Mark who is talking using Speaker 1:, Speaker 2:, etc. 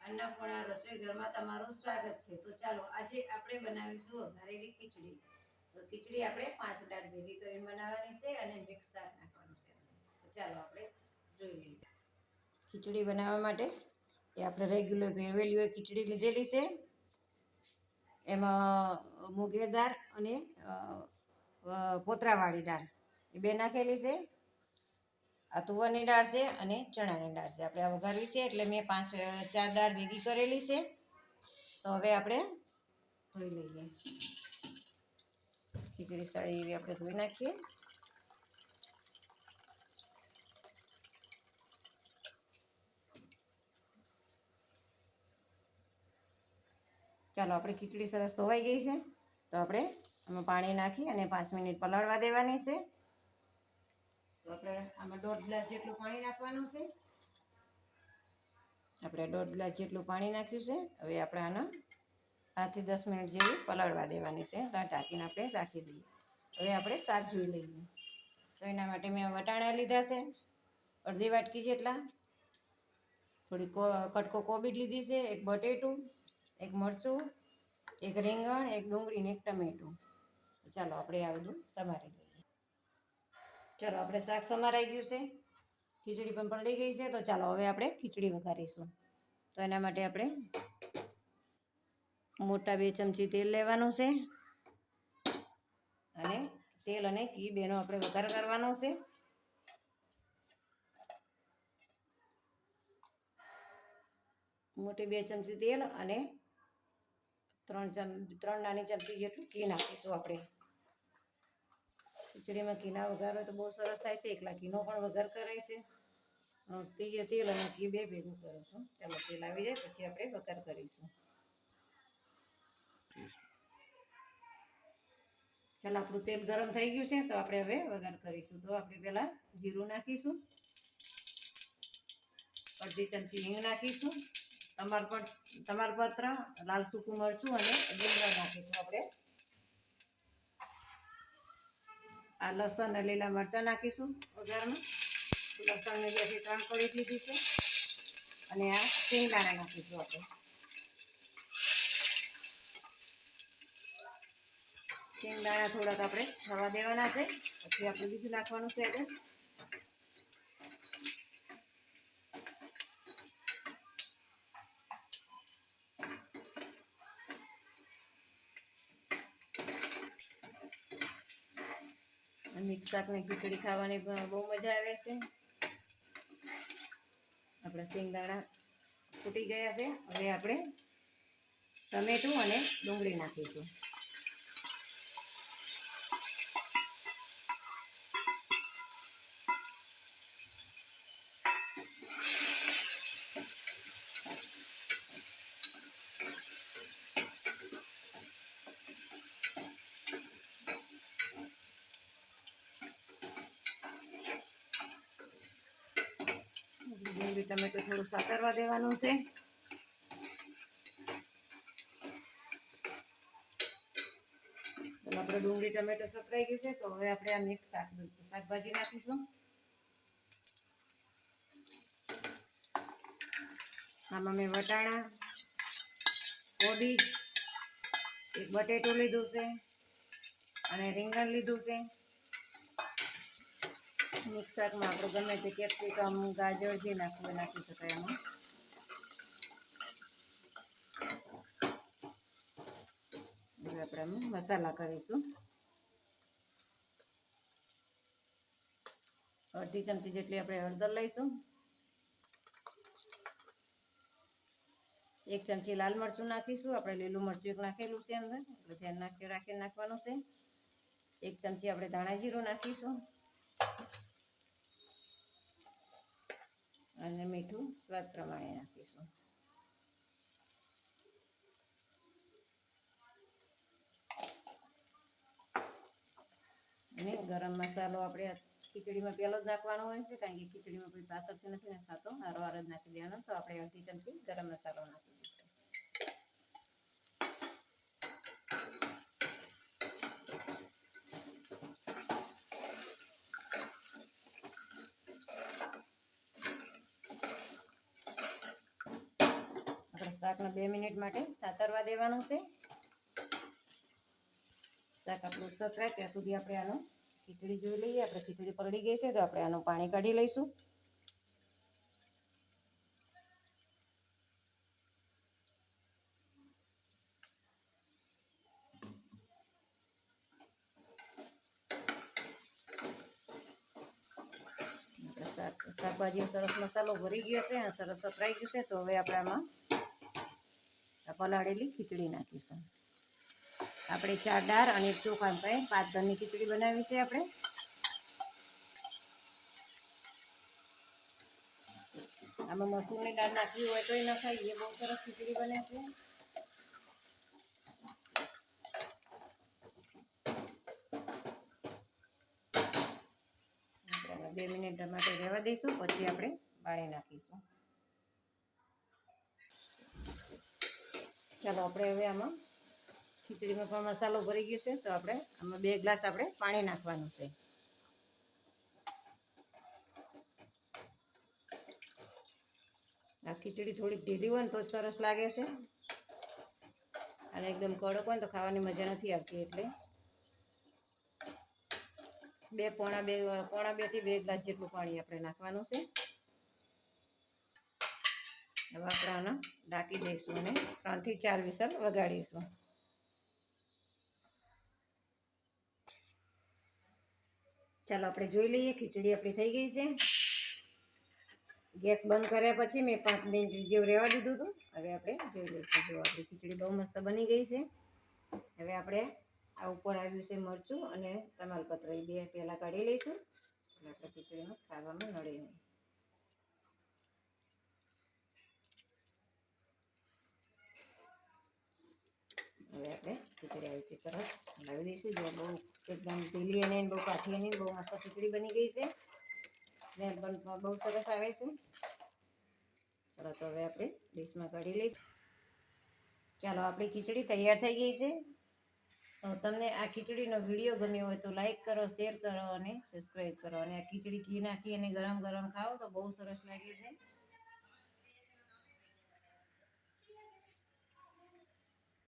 Speaker 1: અન્નપૂર્ણા રસોઈ ઘરમાં તમારું સ્વાગત છે. તો ચાલો, આજે આપણે બનાવીશું વઘારેલી ખીચડી. તો ખીચડી આપણે પાંચ દાળ ભેગી કરીને બનાવવાની છે અને મિક્સ નાખવાનું છે. તો ચાલો, આપણે જોઈ લઈએ. ખીચડી બનાવવા માટે એ આપણે રેગ્યુલર ભેરવેલી હોય ખીચડી લીધેલી છે. એમાં મુગેર દાળ અને પોતરાવાળી દાળ. એ બે નાખેલી છે. આ તુવરની દાળ છે અને ચણાની દાળ છે. આપણે આ વઘારવી છે એટલે મેં પાંચ ચાર દાળ ભેગી કરેલી છે. તો હવે આપણે ધોઈ લઈએ. ખીચડી સારી એવી આપણે ધોઈ નાખીએ. ચાલો, આપણે ખીચડી સરસ ધોવાઈ ગઈ છે. તો આપણે એમાં પાણી નાખી અને પાંચ મિનિટ પલાળવા દેવાની છે. આપણે આમાં દોઢ ગ્લાસ જેટલું પાણી નાખવાનું છે. આપણે દોઢ ગ્લાસ જેટલું પાણી નાખ્યું છે. હવે આપણે આને પાંચથી દસ મિનિટ જેવી પલાળવા દેવાની છે. ઢાંકીને આપણે રાખી દઈએ. હવે આપણે શાક જોઈ લઈએ. તો એના માટે મેં વટાણા લીધા છે. અડધી વાટકી જેટલા. થોડી કટકો કોબીજ લીધી છે. એક બટેટું, એક મરચું, એક રીંગણ, એક ડુંગળી ને એક ટમેટું. ચાલો, આપણે આ બધું સમારી ચાલો, આપણે શાક સમારાઈ ગયું છે. ખીચડી પણ પલળી ગઈ છે, તો ચાલો હવે આપણે ખીચડી વઘારીશું. તો એના માટે આપણે મોટા બે ચમચી તેલ લેવાનું છે. અને તેલ અને ઘી બેનો આપણે વઘાર કરવાનો છે. મોટી બે ચમચી તેલ અને ત્રણ ચમ, ત્રણ નાની ચમચી જેટલું ઘી નાખીશું આપણે. ખીચડીમાં ઘીના વઘાર હોય તો બહુ સરસ થાય છે. એકલા ઘીનો પણ વઘાર કરાય છે. અ, તેલ અને ઘી બે ભેગું કરું છું. ચાલો તેલ આવી જાય પછી આપણે વઘાર કરીશું. ચાલો આપણું તેલ ગરમ થઈ ગયું છે તો આપણે હવે વઘાર કરીશું. તો આપણે પહેલાં જીરું નાખીશું. અડધી ચમચી હિંગ નાખીશું. તમાર પત્ર લાલ સૂકું મરચું અને લીમડા નાખીશું આપણે. આ લસણ અને લીલા મરચાં નાખીશું વઘારમાં. લસણને બેથી ત્રણ કોળી લીધી છે. અને આ શિંગદાણા નાખીશું આપણે. શિંગદાણા થોડાક આપણે થવા દેવાના છે. પછી આપણે બીજું નાખવાનું છે એટલે મિક્સ શાકની ખીચડી ખાવાની બહુ મજા આવે છે. આપણા શેંગદાણા ફૂટી ગયા છે. હવે આપણે ટમેટું અને ડુંગળી નાખીશું. ટમેટું થોડું સાતરવા દેવાનું છે. આપણે ડુંગળી, ટમેટો સતરાઈ ગયું છે, તો હવે આપણે આ મિક્સ શાક, શાકભાજી નાખીશું. આમાં મેં વટાણા કોબીજ એક બટેટું લીધું છે, અને રીંગણ લીધું છે. મિક્સ શાકમાં આપણે ગમે તે કેપ્સિકમ, ગાજર જે નાખવું નાખી શકાય એમાં હવે આપણે મસાલા કરીશું. અડધી ચમચી જેટલી આપણે હળદર લઈશું. એક ચમચી લાલ મરચું નાખીશું. આપણે લીલું મરચું એક નાખેલું છે અંદર. એટલે ધ્યાન નાખી રાખીને નાખવાનું છે. એક ચમચી આપણે ધાણા જીરું નાખીશું. અને મીઠું સ્વાદ પ્રમાણે નાખીશું. અને ગરમ મસાલો આપણે ખીચડીમાં પહેલો જ નાખવાનો હોય છે, કારણ કે ખીચડીમાં કોઈ પાછળથી નથી નાખાતો હારો હાર જ નાખી દેવાનો, તો આપણે અડધી ચમચી ગરમ મસાલો નાખી દઈશું શાકને બે મિનિટ માટે સાતરવા દેવાનું છે. શાક આપણું સતરાય ત્યાં સુધી આપણે આનું ખીચડી જોઈ લઈએ. આપણે ખીચડી પલળી ગઈ છે, તો આપણે આનું પાણી કાઢી લઈશું. શાકભાજી સરસ મસાલો ભરી ગયો છે સરસ સતરાઈ ગયું છે, તો હવે આપણે આમાં પલાળેલી ખીચડી નાખીશું. આપણે ચાર દાળ અને ચોખા પાંચ દાળની ખીચડી બનાવી છે આપણે. આમાં મસૂરની દાળ નાખવી હોય તોય નખાય એ બહુ સરસ ખીચડી બને છે. બે મિનિટ માટે રહેવા દઈશું. પછી આપણે બાળી નાખીશું. ચાલો આપણે હવે આમાં ખીચડીમાં પણ મસાલો ભરી ગયો છે, તો આપણે આમાં બે ગ્લાસ આપણે પાણી નાખવાનું છે. આ ખીચડી થોડીક ઢીલી હોય ને તો સરસ લાગે છે. અને એકદમ કડક હોય ને તો ખાવાની મજા નથી આવતી એટલે. બે પોણા બે, પોણા બેથી બે ગ્લાસ જેટલું પાણી આપણે નાખવાનું છે. હવે ઢાંકી દઈશું અને ત્રણથી ચાર વિસલ વગાડીશું. ચાલો, આપણે જોઈ લઈએ, ખીચડી આપણી થઈ ગઈ છે. ગેસ બંધ કર્યા પછી મેં પાંચ મિનિટ જેવું રહેવા દીધું હતું. હવે આપણે જોઈ લઈશું. જો આપણી ખીચડી બહુ મસ્ત બની ગઈ છે. હવે આપણે આ ઉપર આવ્યું છે મરચું અને તમાલપત્ર. એ બે પહેલાં કાઢી લઈશું. એટલે આપણે ખીચડીમાં ખાવામાં નડે નહીં. હવે આપણે ખીચડી આવી રીતે સરસ લાવી દઈશું. જો બહુ એકદમ ઢીલી અને બહુ કાઠી અને બહુ મસ્ત ખીચડી બની ગઈ છે. ને બહુ સરસ આવે છે. ચાલો તો હવે આપણે ડીશમાં કાઢી લઈશું. ચાલો, આપણી ખીચડી તૈયાર થઈ ગઈ છે. તો તમને આ ખીચડીનો વીડિયો ગમ્યો હોય તો લાઈક કરો, શેર કરો અને સબસ્ક્રાઈબ કરો. અને આ ખીચડી ઘી નાખી અને ગરમ ગરમ ખાઓ તો બહુ સરસ લાગે છે.